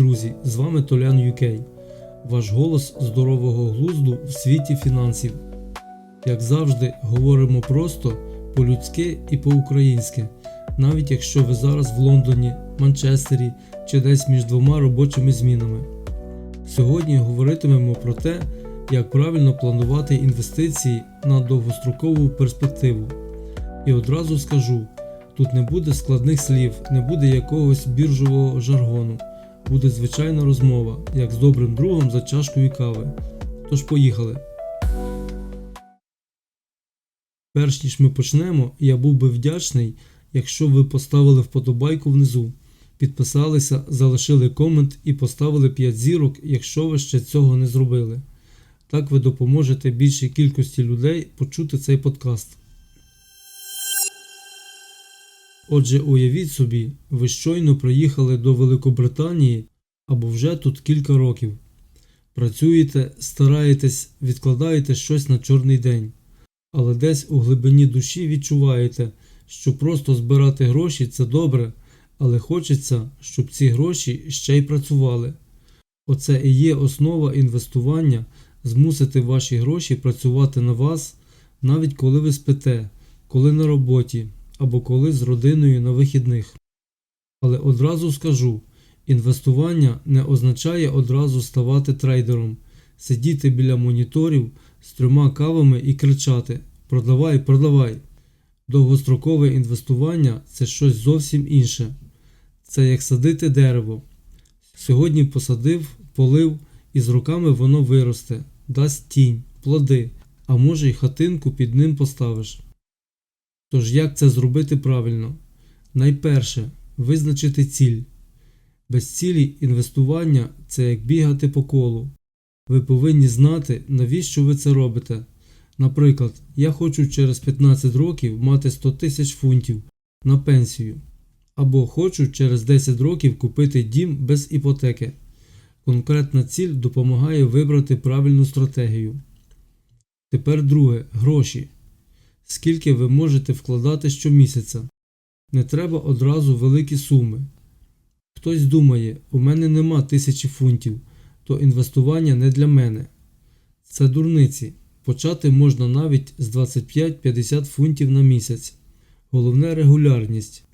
друзі! З вами Толян UK, ваш голос здорового глузду в світі фінансів. Як завжди, говоримо просто, по-людськи і по-українськи, навіть якщо ви зараз в Лондоні, Манчестері чи десь між двома робочими змінами. Сьогодні говоритимемо про те, як правильно планувати інвестиції на довгострокову перспективу. І одразу скажу: тут не буде складних слів, не буде якогось біржового жаргону, буде звичайна розмова, як з добрим другом за чашкою кави. Тож поїхали. Перш ніж ми почнемо, я був би вдячний, якщо ви поставили вподобайку внизу, підписалися, залишили комент і поставили 5 зірок, якщо ви ще цього не зробили. Так ви допоможете більшій кількості людей почути цей подкаст. Отже, уявіть собі, ви щойно приїхали до Великобританії або вже тут кілька років. Працюєте, стараєтесь, відкладаєте щось на чорний день, але десь у глибині душі відчуваєте, що просто збирати гроші це добре, але хочеться, щоб ці гроші ще й працювали. Оце і є основа інвестування змусити ваші гроші працювати на вас, навіть коли ви спите, коли на роботі або коли з родиною на вихідних. Але одразу скажу: інвестування не означає одразу ставати трейдером, сидіти біля моніторів з трьома кавами і кричати Продавай, продавай. Довгострокове інвестування це щось зовсім інше. Це як садити дерево. Сьогодні посадив, полив, і з роками воно виросте, дасть тінь, плоди, а може й хатинку під ним поставиш. Тож як це зробити правильно? Найперше визначити ціль. Без цілі інвестування це як бігати по колу. Ви повинні знати, навіщо ви це робите. Наприклад, я хочу через 15 років мати 100 тисяч фунтів на пенсію. Або хочу через 10 років купити дім без іпотеки. Конкретна ціль допомагає вибрати правильну стратегію. Тепер друге гроші. Скільки ви можете вкладати щомісяця. Не треба одразу великі суми. Хтось думає, у мене нема тисячі фунтів, то інвестування не для мене. Це дурниці. Почати можна навіть з 25-50 фунтів на місяць. Головне регулярність.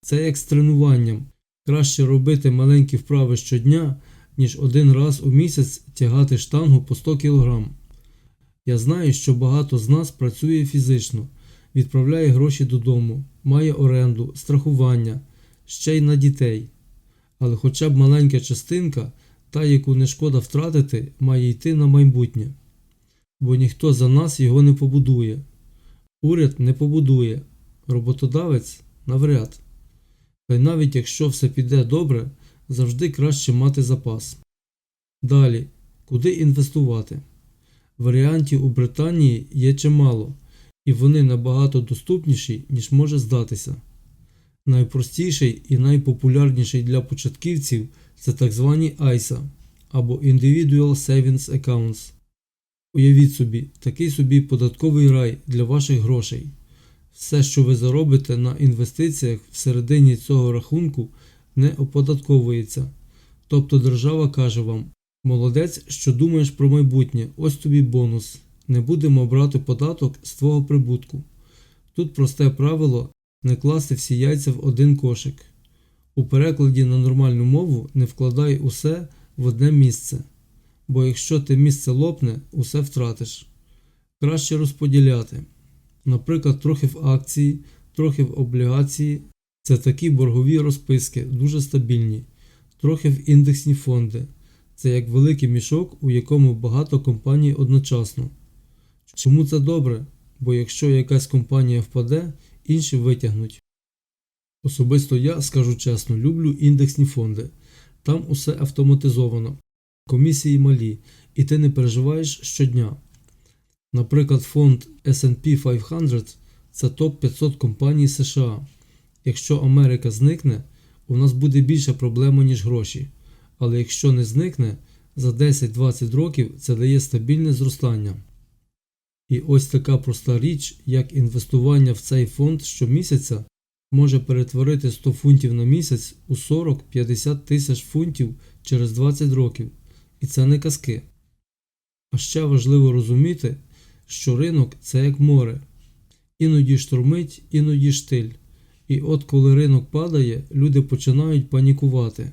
Це як з тренуванням. Краще робити маленькі вправи щодня, ніж один раз у місяць тягати штангу по 100 кг. Я знаю, що багато з нас працює фізично, відправляє гроші додому, має оренду, страхування, ще й на дітей. Але хоча б маленька частинка, та, яку не шкода втратити, має йти на майбутнє. Бо ніхто за нас його не побудує. Уряд не побудує, роботодавець навряд. Та й навіть якщо все піде добре, завжди краще мати запас. Далі, куди інвестувати? Варіантів у Британії є чимало, і вони набагато доступніші, ніж може здатися. Найпростіший і найпопулярніший для початківців це так звані ISA або Individual Savings Accounts. Уявіть собі, такий собі податковий рай для ваших грошей. Все, що ви заробите на інвестиціях всередині цього рахунку, не оподатковується. Тобто держава каже вам: молодець, що думаєш про майбутнє, ось тобі бонус. Не будемо брати податок з твого прибутку. Тут просте правило не класти всі яйця в один кошик. У перекладі на нормальну мову не вкладай усе в одне місце, бо якщо те місце лопне, усе втратиш. Краще розподіляти. Наприклад, трохи в акції, трохи в облігації це такі боргові розписки, дуже стабільні, трохи в індексні фонди. Це як великий мішок, у якому багато компаній одночасно. Чому це добре? Бо якщо якась компанія впаде, інші витягнуть. Особисто я, скажу чесно, люблю індексні фонди. Там усе автоматизовано, комісії малі, і ти не переживаєш щодня. Наприклад, фонд SP 500 це топ 500 компаній США. Якщо Америка зникне, у нас буде більша проблема, ніж гроші. Але якщо не зникне, за 10-20 років це дає стабільне зростання. І ось така проста річ, як інвестування в цей фонд щомісяця, може перетворити 100 фунтів на місяць у 40-50 тисяч фунтів через 20 років. І це не казки. А ще важливо розуміти, що ринок це як море. Іноді штормить, іноді штиль. І от коли ринок падає, люди починають панікувати.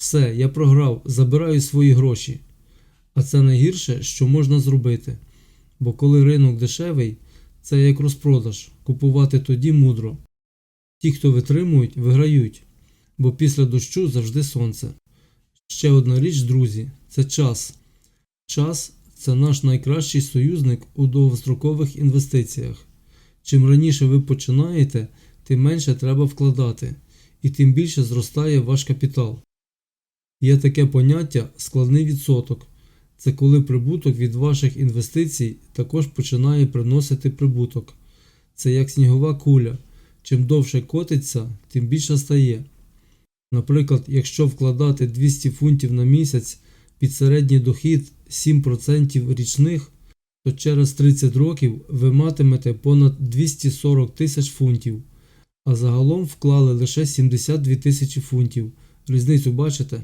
Все, я програв, забираю свої гроші. А це найгірше, що можна зробити. Бо коли ринок дешевий, це як розпродаж, купувати тоді мудро. Ті, хто витримують, виграють, бо після дощу завжди сонце. Ще одна річ, друзі, це час. Час це наш найкращий союзник у довгострокових інвестиціях. Чим раніше ви починаєте, тим менше треба вкладати, і тим більше зростає ваш капітал. Є таке поняття складний відсоток. Це коли прибуток від ваших інвестицій також починає приносити прибуток. Це як снігова куля. Чим довше котиться, тим більше стає. Наприклад, якщо вкладати 200 фунтів на місяць під середній дохід 7% річних, то через 30 років ви матимете понад 240 тисяч фунтів, а загалом вклали лише 72 тисячі фунтів. Різницю бачите?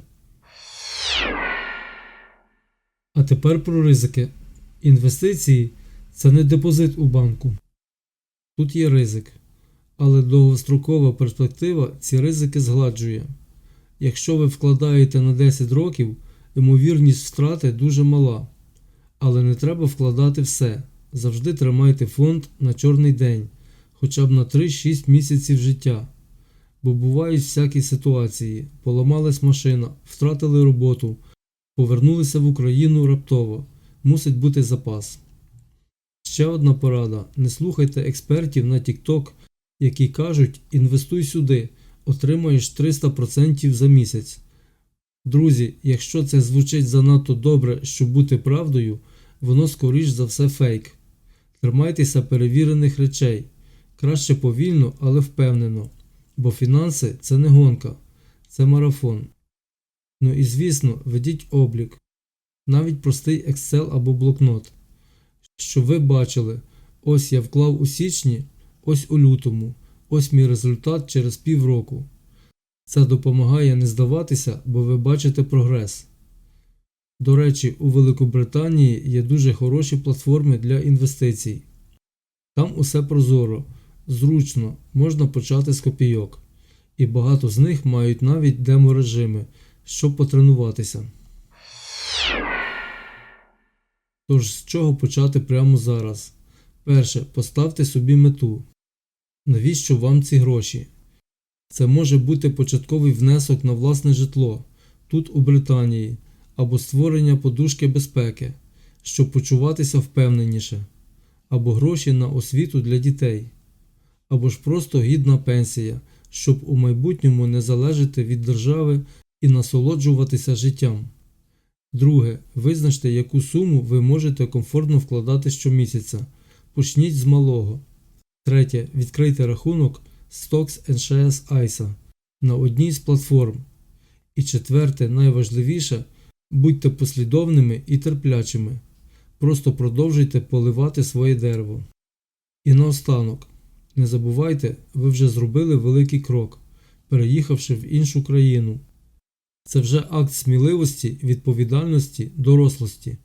Тепер про ризики. Інвестиції це не депозит у банку. Тут є ризик, але довгострокова перспектива ці ризики згладжує. Якщо ви вкладаєте на 10 років, ймовірність втрати дуже мала. Але не треба вкладати все. Завжди тримайте фонд на чорний день, хоча б на 3-6 місяців життя. Бо бувають всякі ситуації: поламалась машина, втратили роботу, повернулися в Україну раптово. Мусить бути запас. Ще одна порада: не слухайте експертів на TikTok, які кажуть інвестуй сюди, отримаєш 300% за місяць. Друзі, якщо це звучить занадто добре, щоб бути правдою, воно скоріш за все фейк. Тримайтеся перевірених речей. Краще повільно, але впевнено. Бо фінанси це не гонка, це марафон. Ну і звісно, ведіть облік, навіть простий Excel або блокнот. Щоб ви бачили, ось я вклав у січні, ось у лютому, ось мій результат через півроку. Це допомагає не здаватися, бо ви бачите прогрес. До речі, у Великобританії є дуже хороші платформи для інвестицій. Там усе прозоро, зручно, можна почати з копійок, і багато з них мають навіть демо-режими, щоб потренуватися. Тож з чого почати прямо зараз? Перше, поставте собі мету. Навіщо вам ці гроші? Це може бути початковий внесок на власне житло тут у Британії або створення подушки безпеки, щоб почуватися впевненіше, або гроші на освіту для дітей, або ж просто гідна пенсія, щоб у майбутньому не залежати від держави і насолоджуватися життям. Друге, визначте, яку суму ви можете комфортно вкладати щомісяця. Почніть з малого. Третє. Відкрийте рахунок Stocks Shares ISA на одній з платформ. І четверте, найважливіше, будьте послідовними і терплячими. Просто продовжуйте поливати своє дерево. І наостанок, не забувайте, ви вже зробили великий крок, переїхавши в іншу країну. Це вже акт сміливості, відповідальності, дорослості.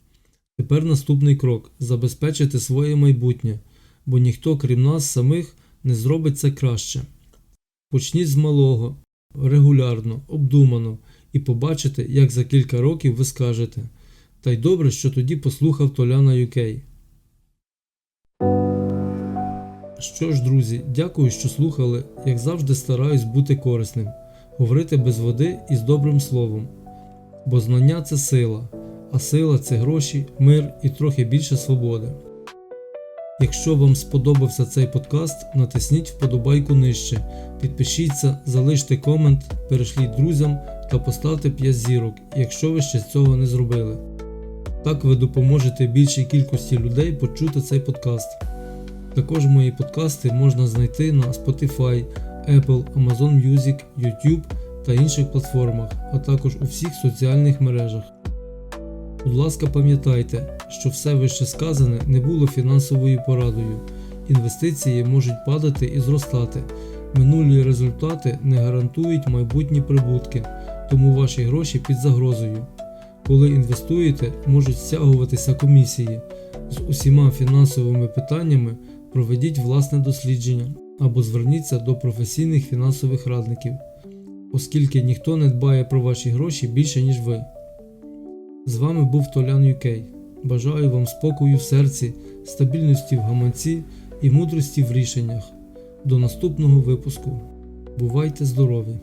Тепер наступний крок забезпечити своє майбутнє, бо ніхто, крім нас самих, не зробить це краще. Почніть з малого, регулярно, обдумано, і побачите, як за кілька років ви скажете. Та й добре, що тоді послухав Толяна UK. Що ж, друзі, дякую, що слухали, як завжди стараюсь бути корисним, говорити без води і з добрим словом. Бо знання це сила, а сила це гроші, мир і трохи більше свободи. Якщо вам сподобався цей подкаст, натисніть вподобайку нижче, підпишіться, залиште комент, перешліть друзям та поставте 5 зірок, якщо ви ще цього не зробили. Так ви допоможете більшій кількості людей почути цей подкаст. Також мої подкасти можна знайти на Spotify, Apple, Amazon Music, YouTube та інших платформах, а також у всіх соціальних мережах. Будь ласка, пам'ятайте, що все вище сказане не було фінансовою порадою. Інвестиції можуть падати і зростати. Минулі результати не гарантують майбутні прибутки, тому ваші гроші під загрозою. Коли інвестуєте, можуть стягуватися комісії. З усіма фінансовими питаннями проведіть власне дослідження або зверніться до професійних фінансових радників, оскільки ніхто не дбає про ваші гроші більше, ніж ви. З вами був Толян UK. Бажаю вам спокою в серці, стабільності в гаманці і мудрості в рішеннях. До наступного випуску. Бувайте здорові!